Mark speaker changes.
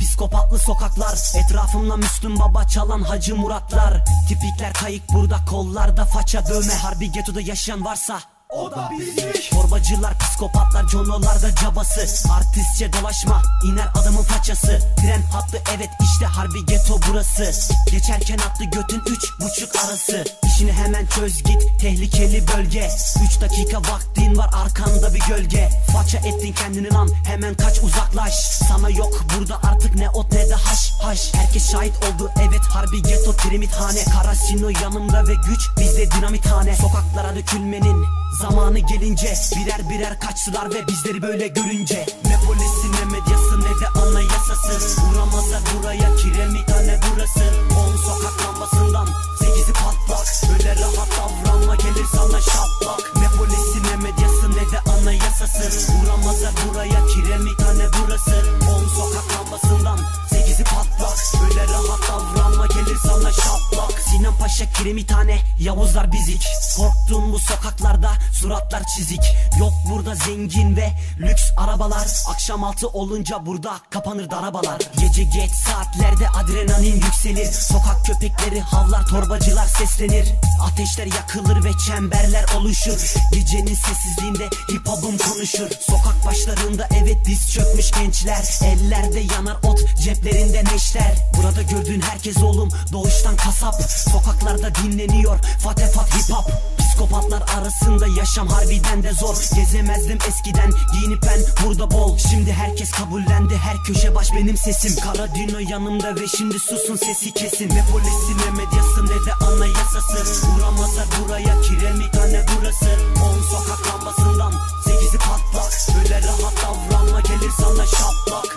Speaker 1: psikopatlı sokaklar Etrafımda Müslüm Baba çalan Hacı Muratlar. Tipikler kayık burada kollarda faça dövme. Harbi getoda yaşayan varsa
Speaker 2: O da bizlik
Speaker 1: Torbacılar, psikopatlar, conolarda cabası. Artistçe dolaşma, iner adamın façası. Tren hattı evet işte harbi geto burası. Geçerken attı götün üç buçuk arası. İşini hemen çöz git, tehlikeli bölge. Üç dakika vaktin var arkanda bir gölge. Faça ettin kendini lan, hemen kaç uzaklaş. Sana yok burada artık ne ot ne de haş haş. Herkes şahit oldu evet harbi geto trimithane Karasino yanımda ve güç bizde dinamithane. Sokaklara dökülmenin Zamanı gelince birer birer kaçtılar ve bizleri böyle görünce. Ne polisi ne medyası ne de anayasası. Vuramazlar Sinan Paşa kiremithane Yavuzlar bizik. Korktuğun bu sokaklarda suratlar çizik. Yok burada zengin ve lüks arabalar. Akşam altı olunca burada kapanır darabalar Gece geç saatlerde adrenalin yükselir. Sokak köpekleri havlar torbacılar seslenir. Ateşler yakılır ve çemberler oluşur. Gecenin sessizliğinde hip hop'um konuşur. Sokak başlarında evet diz çökmüş gençler. Ellerde yanar ot ceplerinde neşter. Burada gördüğün herkes oğlum doğuştan kasap Sokaklarda dinleniyor. Fatefat hip hop. Psikopatlar arasında yaşam harbiden de zor. Gezemezdim eskiden. Giyinip ben burada bol. Şimdi herkes kabullendi. Her köşe baş benim sesim. Kara Dino yanımda ve şimdi susun sesi kesin. Ne polisi ne medyası ne de anayasası. Vuramazlar buraya kiremithane burası? On sokak lambasından sekizi patlak. Böyle rahat davranma gelir sana şaplak